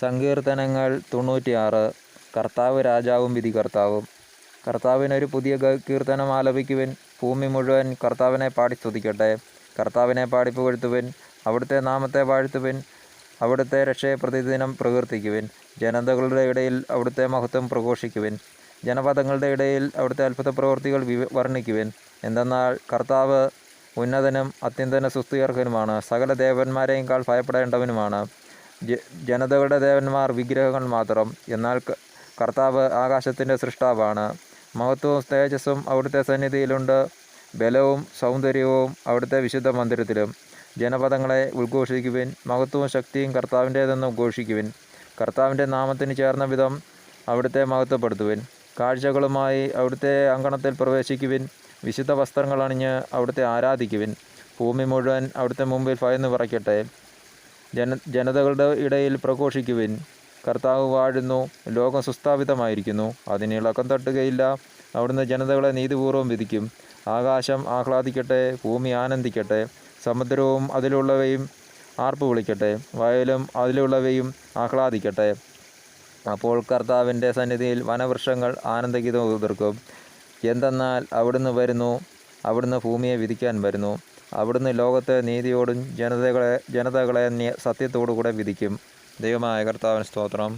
സങ്കീർത്തനങ്ങൾ തൊണ്ണൂറ്റിയാറ് കർത്താവ് രാജാവും വിധികർത്താവും. കർത്താവിനൊരു പുതിയ കീർത്തനം ആലപിക്കുവിൻ. ഭൂമി മുഴുവൻ കർത്താവിനെ പാടി സ്തുതിക്കട്ടെ. കർത്താവിനെ പാടി പുകഴ്ത്തുവിൻ. അവിടുത്തെ നാമത്തെ വാഴ്ത്തുവിൻ. അവിടുത്തെ രക്ഷയെ പ്രതിദിനം പ്രകീർത്തിക്കുവിൻ. ജനതകളുടെ ഇടയിൽ അവിടുത്തെ മഹത്വം പ്രഘോഷിക്കുവിൻ. ജനപദങ്ങളുടെ ഇടയിൽ അവിടുത്തെ അത്ഭുത പ്രവൃത്തികൾ വർണിക്കുവിൻ. എന്തെന്നാൽ കർത്താവ് ഉന്നതനും അത്യന്തന സുസ്ഥികർഹനുമാണ് സകല ദേവന്മാരെയും കാൾ ഭയപ്പെടേണ്ടവനുമാണ്. ജ- ജനതകളുടെ ദേവന്മാർ വിഗ്രഹങ്ങൾ മാത്രം. എന്നാൽ കർത്താവ് ആകാശത്തിന്റെ സൃഷ്ടാവാണ്. മഹത്വവും തേജസ്സും അവിടുത്തെ സന്നിധിയിലുണ്ട്. ബലവും സൗന്ദര്യവും അവിടുത്തെ വിശുദ്ധ മന്ദിരത്തിലും. ജനപദങ്ങളെ ഉദ്ഘോഷിക്കുവിൻ. മഹത്വവും ശക്തിയും കർത്താവിന്റേതെന്ന് ഉദ്ഘോഷിക്കുവിൻ കർത്താവിന്റെ നാമത്തിന് ചേർന്ന വിധം അവിടുത്തെ മഹത്വപ്പെടുത്തുവിൻ. കാഴ്ചകളുമായി അവിടുത്തെ അങ്കണത്തിൽ പ്രവേശിക്കുവിൻ. വിശുദ്ധ വസ്ത്രങ്ങൾ അണിഞ്ഞ് അവിടുത്തെ ആരാധിക്കുവിൻ. ഭൂമി മുഴുവൻ അവിടുത്തെ മുമ്പിൽ ഭയന്ന് വിറയ്ക്കട്ടെ. ജന ജനതകളുടെ ഇടയിൽ പ്രഘോഷിക്കുവിൻ. കർത്താവ് വാഴുന്നു ലോകം സുസ്ഥാപിതമായിരിക്കുന്നു. അതിന് ഇളക്കം തട്ടുകയില്ല. അവിടുന്ന് ജനതകളെ നീതിപൂർവം വിധിക്കും. ആകാശം ആഹ്ലാദിക്കട്ടെ ഭൂമി ആനന്ദിക്കട്ടെ സമുദ്രവും അതിലുള്ളവയും ആർപ്പ് വിളിക്കട്ടെ വയലും അതിലുള്ളവയും ആഹ്ലാദിക്കട്ടെ. അപ്പോൾ കർത്താവിന്റെ സന്നിധിയിൽ വനവൃക്ഷങ്ങൾ ആനന്ദഗീതം ഉതിർക്കും. എന്തെന്നാൽ അവിടുന്ന് വരുന്നു അവിടുന്ന് ഭൂമിയെ വിധിക്കാൻ വരുന്നു. അവിടുന്ന് ലോകത്തെ നീതിയോടും ജനതകളെ ജനതകളെ സത്യത്തോടു കൂടെ വിധിക്കും. ദൈവമായ കർത്താവിന് സ്തോത്രം.